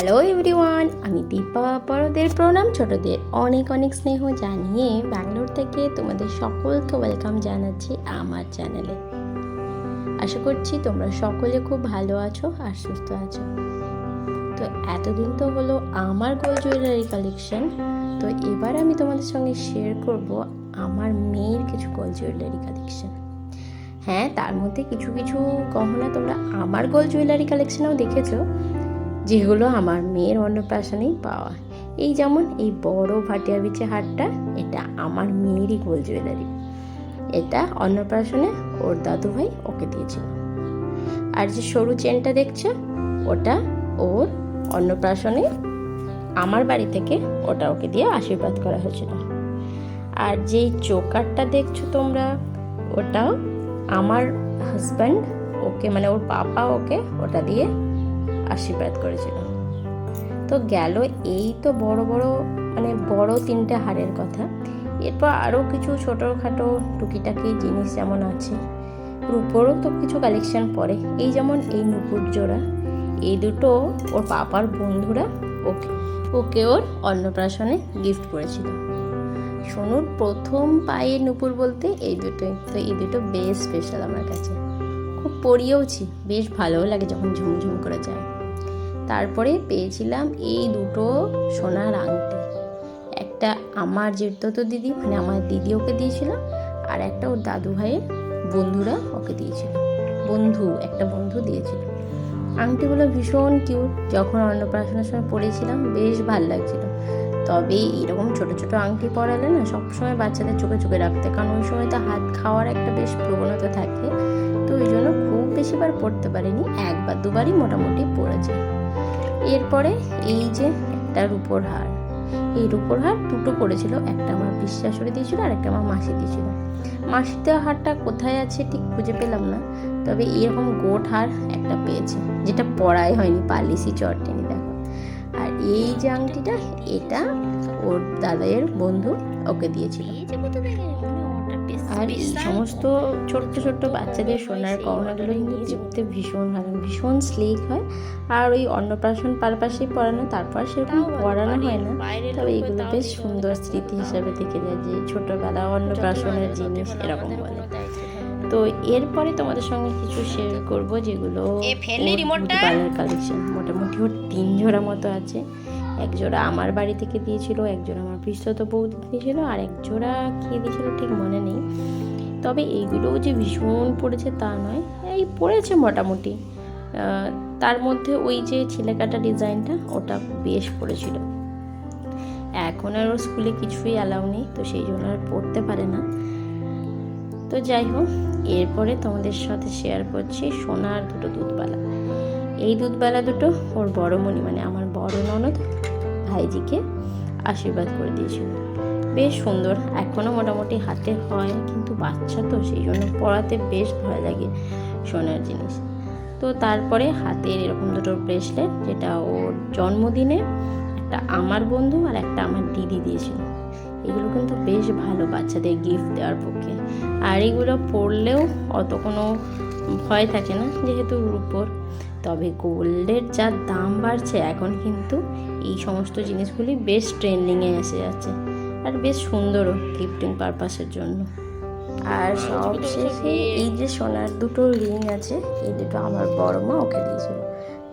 Hello everyone আমি দীপা, বড়দের প্রণাম, ছোটদের অনেক অনেক স্নেহ জানিয়ে ব্যাঙ্গালোর থেকে তোমাদের সকলকে ওয়েলকাম জানাচ্ছি আমার চ্যানেলে আশা করছি তোমরা সকলে খুব ভালো আছো আর সুস্থ আছো। তো এতদিন তো হলো আমার গোল্ড জুয়েলারি কালেকশন তো এবার আমি তোমাদের সঙ্গে শেয়ার করব আমার মেয়ের কিছু গোল্ড জুয়েলারি কালেকশন হ্যাঁ তার মধ্যে কিছু কিছু গহনা তোমরা আমার গোল জুয়েলারি কালেকশনেও দেখেছ। যেগুলো আমার মেয়ের অন্নপ্রাশনেই পাওয়া। এই যেমন এই বড় ভাটিয়া বিচে হারটা এটা আমার মেয়েরই গোল জুয়েলারি। এটা অন্নপ্রাশনে ওর দাদু ভাই ওকে দিয়েছিল। আর যে সরু চেনটা দেখছে, ওটা ওর অন্নপ্রাশনে আমার বাড়ি থেকে ওটা ওকে দিয়ে আশীর্বাদ করা হয়েছিল। আর যেই চোকারটা দেখছ তোমরা, ওটাও আমার হাজব্যান্ড ওকে মানে ওর পাপা ওকে ওটা দিয়ে আশীর্বাদ করেছিল। তো গেল এই তো বড় বড় মানে বড় তিনটে হারের কথা। এরপর আরও কিছু ছোটোখাটো টুকিটাকি জিনিস যেমন আছে, রূপোরও তো কিছু কালেকশন পড়ে। এই যেমন এই নুপুর জোড়া, এই দুটো ওর পাপার বন্ধুরা ওকে ওকে ওর অন্নপ্রাশনে গিফট করেছিল। সোনুর প্রথম পায়ে নুপুর বলতে এই দুটোই। তো এই দুটো বেশ স্পেশাল আমার কাছে। খুব পরিয়েওছি বেশ ভালোও লাগে যখন ঝুমঝুম করে যায়। তারপরে পেয়েছিলাম এই দুটো সোনার আংটি। একটা আমার জেঠতো দিদি মানে আমার দিদি ওকে দিয়েছিল, আর একটা ওর দাদু ভাইয়ের বন্ধুরা ওকে দিয়েছিল। বন্ধু, একটা বন্ধু দিয়েছিল। আংটিগুলো ভীষণ কিউট। যখন অন্নপ্রাশনের সময় পরেছিলাম, বেশ ভালো লাগছিল। তবে এরকম ছোট ছোট আংটি পরালে না, সবসময় বাচ্চাদের চোখে চোখে রাখতে কারণ ওই সময় তো হাত খাওয়ার একটা বেশ প্রবণতা থাকে। তো ওই জন্য খুব বেশিবার পড়তে পারিনি। একবার, দুবারই মোটামুটি পড়েছে এরপরে এই যে একটা রূপোর হার এই রূপোর হার দুটো পড়েছিল, একটা আমার বিশ্বাসরে দিয়েছিল আর একটা আমার মাসি দিয়েছিল। মাসির দেওয়া হারটা কোথায় আছে ঠিক খুঁজে পেলাম না, তবে এরকম গোট হার একটা পেয়েছে, যেটা পড়াই হয়নি, পালিশি চটনি, দেখো। আর এই যে আংটিটা, এটা ওর দাদাইয়ের বন্ধু ওকে দিয়েছিল। আর এই সমস্ত ছোট্ট ছোট্ট বাচ্চাদের সোনার গহনাগুলো কিন্তু দেখতে ভীষণ ভালো ভীষণ স্লিক হয়। আর ওই অন্নপ্রাশন পারপাশেই পড়ানো তারপর সেরকম পড়ানো হয় না। তবে এগুলো বেশ সুন্দর স্মৃতি হিসাবে থেকে যায় যে ছোটবেলা অন্নপ্রাশনের জিনিস এরকম বলে। তো এরপরে তোমাদের সঙ্গে কিছু শেয়ার করব যেগুলো কালেকশন মোটামুটি ওর তিন জোড়া মতো আছে। এক জোড়া আমার বাড়ি থেকে দিয়েছিল, একজোড়া আমার বিশ্বত বৌদি দিয়েছিল, আর এক জোড়া কে দিয়েছিল ঠিক মনে নেই। তবে এইগুলোও যে ভীষণ পড়েছে তা নয়, এই পড়েছে মোটামুটি। তার মধ্যে ওই যে ছিলেকাটা ডিজাইনটা, ওটা বেশ পড়েছিল। এখন আর ওর স্কুলে কিছুই অ্যালাউ নেই, তো সেই জন্য আর পড়তে পারে না। তো যাই হোক, এরপরে তোমাদের সাথে শেয়ার করছি সোনার দুটো দুধবালা। এই দুধবালা দুটো ওর বড় মণি মানে আমার বড় ননদ ভাইজিকে আশীর্বাদ করে দিয়েছিল। বেশ সুন্দর এখনও মোটামুটি হাতে হয়, কিন্তু বাচ্চা তো, সেই জন্য পড়াতে বেশ ভয় লাগে সোনার জিনিস। তো তারপরে হাতের এরকম দুটো ব্রেসলেট যেটা ওর জন্মদিনে একটা আমার বন্ধু আর একটা আমার দিদি দিয়েছিল। এগুলো কিন্তু বেশ ভালো বাচ্চাদের গিফট দেওয়ার পক্ষে। আর এগুলো পরলেও অত কোনো ভয় থাকে না, যেহেতু রূপোর। তবে গোল্ডের যা দাম বাড়ছে, এখন কিন্তু এই সমস্ত জিনিসগুলি বেশ ট্রেন্ডিংয়ে এসে যাচ্ছে। আর বেশ সুন্দরও গিফটিং পারপাসের জন্য। আর সব শেষে এই যে সোনার দুটো রিং আছে এই দুটো আমার বড় মা ওকে দিয়েছিল।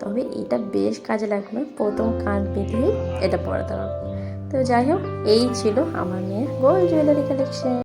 তবে এটা বেশ কাজে লাগবে প্রথম কাঁধ বেঁধেই এটা পরাতে হবে। তো যাই হোক এই ছিল আমার মেয়ের গোল্ড জুয়েলারি কালেকশন